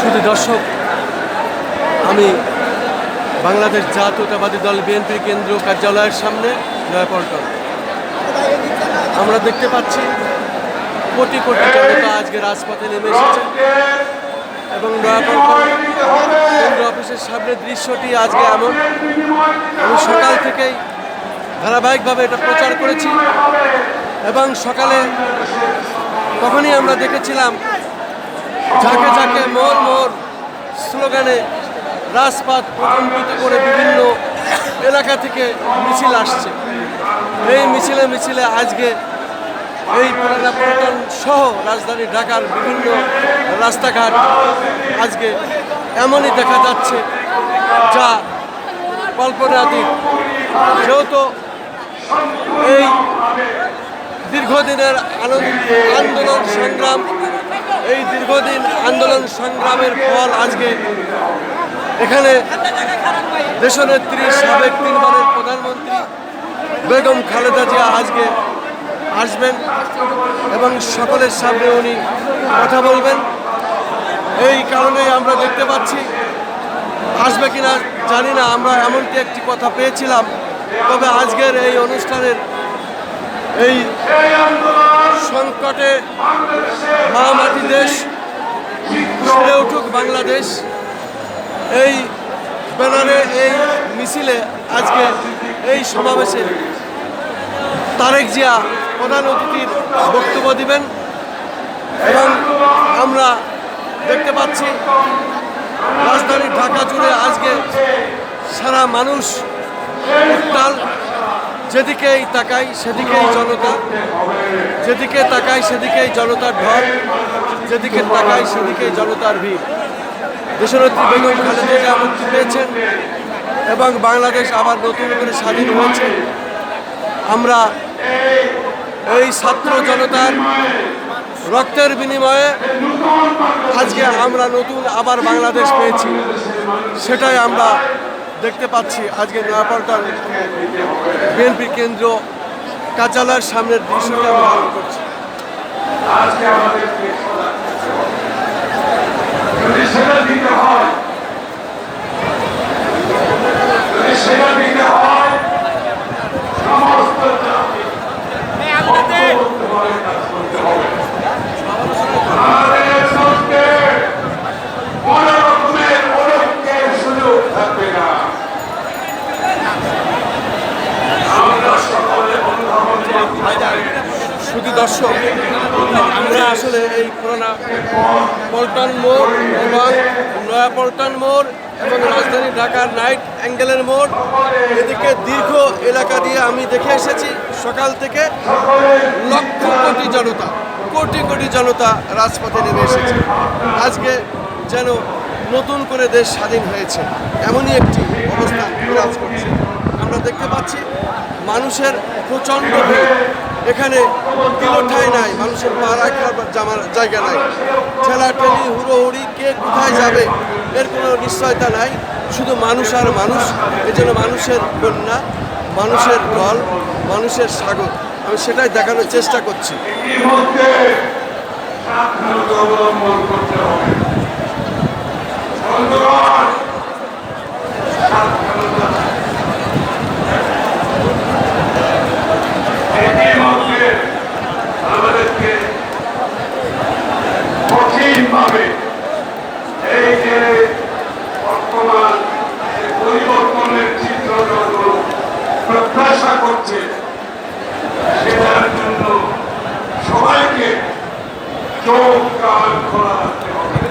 শুধু দর্শক, আমি বাংলাদেশ জাতীয়তাবাদী দল বিএনপি কেন্দ্র কার্যালয়ের সামনে নয়াপল্টন। আমরা দেখতে পাচ্ছি কোটি কোটি জনতা আজকে রাজপথে নেমে এসেছে। এবং কেন্দ্র অফিসের সামনের দৃশ্যটি আজকে এমন। আমি সকাল থেকেই ধারাবাহিকভাবে এটা প্রচার করেছি এবং সকালে তখনই আমরা দেখেছিলাম, ঝাঁকে ঝাঁকে মোর মোর স্লোগানে রাজপথ প্রকম্পিত করে বিভিন্ন এলাকা থেকে মিছিল আসছে। এই মিছিলে মিছিলে আজকে এই পুরানা পল্টন সহ রাজধানী ঢাকার বিভিন্ন রাস্তাঘাট আজকে এমনই দেখা যাচ্ছে যা কল্পনাতীত যেহেতু এই দীর্ঘদিনের আন্দোলন সংগ্রাম, এই দীর্ঘদিন আন্দোলন সংগ্রামের ফল আজকে এখানে দেশনেত্রী সাবেক তিনবারের প্রধানমন্ত্রী বেগম খালেদা জিয়া আজকে আসবেন এবং সকলের সামনে উনি কথা বলবেন। এই কারণেই আমরা দেখতে পাচ্ছি, আসবে কিনা জানি না, আমরা এমনকি একটি কথা পেয়েছিলাম। তবে আজকের এই অনুষ্ঠানের এই সংকটে মহামাটি দেশ সেরে উঠুক বাংলাদেশ। এই ব্যানারে, এই মিছিলে আজকে এই সমাবেশে তারেক জিয়া প্রধান অতিথির বক্তব্য দিবেন এবং আমরা দেখতে পাচ্ছি রাজধানী ঢাকা জুড়ে আজকে সারা মানুষ উত্তাল। যেদিকেই তাকাই, সেদিকেই জনতা। যেদিকে তাকাই, সেদিকেই জনতার ঢল। যেদিকে তাকাই, সেদিকেই জনতার ভিড়। দেশনেত্রী বেগম খালেদা জিয়া মুক্তি পেয়েছেন এবং বাংলাদেশ আবার নতুন করে স্বাধীন হয়েছে। আমরা এই ছাত্র জনতার রক্তের বিনিময়ে আজকে আমরা নতুন আবার বাংলাদেশ পেয়েছি। সেটাই আমরা দেখতে পাচ্ছি। আজকে নয়াপল্টন বিএনপি কেন্দ্র কার্যালয়ের সামনের দৃশ্যকে আমরা করছি। আজকে আমাদেরকে যদি সেটা দিতে হয় যদি সেটা দিতে হয় সমস্ত জাতি ঐক্যবদ্ধভাবে কাজ করতে হবে। আমাদের মধ্যে কোন রকমের ঐক্যের সুযোগ থাকবে না আমরা সকলে অনুধাবন করতে শুধু দর্শক আমরা আসলে পুরোনা পল্টন মোড়, এবং নয়া পল্টন মোড় এবং রাজধানী ঢাকার নাইট অ্যাঙ্গেলের মোড়। এদিকে দীর্ঘ এলাকা দিয়ে আমি দেখে এসেছি, সকাল থেকে লক্ষ কোটি জনতা, কোটি কোটি জনতা রাজপথে নেমে এসেছে। আজকে যেন নতুন করে দেশ স্বাধীন হয়েছে, এমনই একটি অবস্থা বিরাজ করছে। আমরা দেখতে পাচ্ছি মানুষের প্রচণ্ড ভিড়। এখানে তিলোঠাই নাই মানুষের পা রাখার জায়গা নাই। ঠেলা ঠেলি, হুড়োহুড়ি, কে কোথায় যাবে এর কোনো নিশ্চয়তা নাই। শুধু মানুষ আর মানুষ এজন্য মানুষের কন্যা, মানুষের দল, মানুষের স্বাগত আমি সেটাই দেখানোর চেষ্টা করছি। অবলম্বন করতে হবে বন্ধুগণ সাবধানতা এটির মধ্যে আমাদেরকে কঠিনভাবে এই যে বর্তমান যে পরিবর্তনের চিত্র যখন প্রত্যাশা করছে সেটার জন্য সবাইকে চোখ কান খোলা রাখতে হবে আমি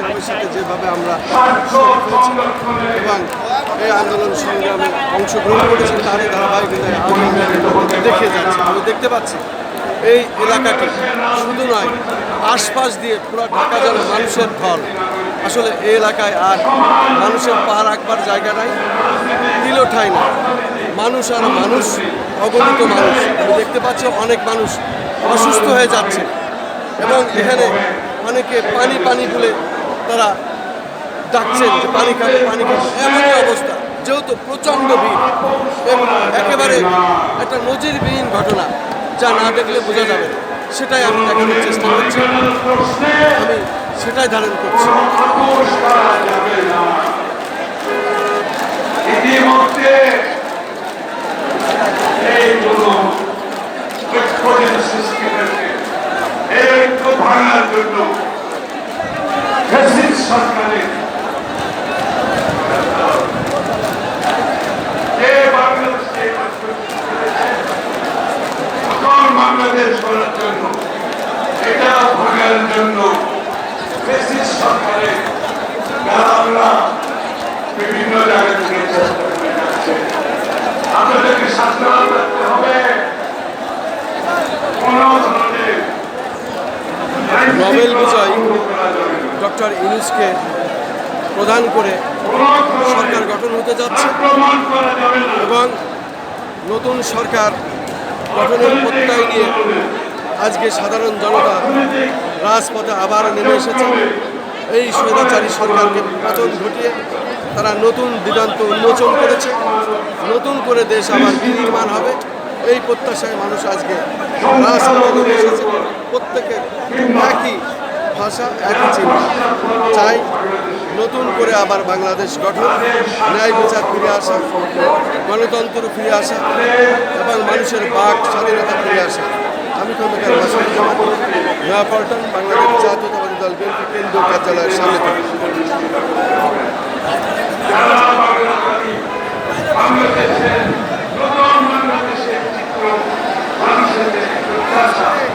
সাথে যেভাবে আমরা এবং এই আন্দোলন সংগ্রামে অংশগ্রহণ করেছেন তারই ধারাবাহিকতায় দেখিয়ে যাচ্ছে, আমি দেখতে পাচ্ছি এই এলাকাটি শুধু নয়, আশপাশ দিয়ে পুরো ঢাকা যেন মানুষের ঢল। আসলে এই এলাকায় আর মানুষের পা রাখবার জায়গা নাই দিলও ঠাই না মানুষ আর মানুষ, অগণিত মানুষ। আমি দেখতে পাচ্ছি অনেক মানুষ অসুস্থ হয়ে যাচ্ছে এবং এখানে অনেকে পানি পানি বলে তারা ডাকছেন যে পানি খাবে পানি খাবে এমনই অবস্থা। যেহেতু প্রচণ্ড ভিড় এবং একেবারে একটা নজিরবিহীন ঘটনা যা না দেখলে বোঝা যাবে না। সেটাই আমি দেখানোর চেষ্টা করছি। আমি সেটাই ধারণ করছি আপোষ করা যাবে না ইতিমধ্যে এই কোন ঐক্যের সৃষ্টি হয়েছে এই ঐক্য ভাঙার জন্য ফ্যাসিস্ট সরকারের যে বাংলাদেশকে ঐক্য সৃষ্টি হয়েছে, সকল বাংলাদেশ করার জন্য এটা ভাঙার জন্য ফ্যাসিস্ট সরকারের দালালরা বিভিন্ন জায়গা থেকে চেষ্টা করে যাচ্ছে নোবেল বিজয়ী। ডক্টর ইউনুসকে প্রদান করে সরকার গঠন হতে যাচ্ছে এবং নতুন সরকার গঠনের প্রত্যয় নিয়ে আজকে সাধারণ জনতা রাজপথে আবার নেমে এসেছে এই স্বৈরাচারী সরকারকে পতন ঘটিয়ে তারা নতুন দিগন্ত উন্মোচন করেছে। নতুন করে দেশ আবার বিনির্মাণ হবে। এই প্রত্যাশায় মানুষ আজকে এসেছে। প্রত্যেকের একই ভাষা, একই চিন্তা। চাই নতুন করে আবার বাংলাদেশ গঠন, ন্যায় বিচার ফিরে আসা, গণতন্ত্র ফিরে আসা এবং মানুষের বাক স্বাধীনতা ফিরে আসা। আমি খন্দকার বাসুজ্জামান নয়াপল্টন, বাংলাদেশ দল কেন্দ্রীয় কার্যালয়ের সামনে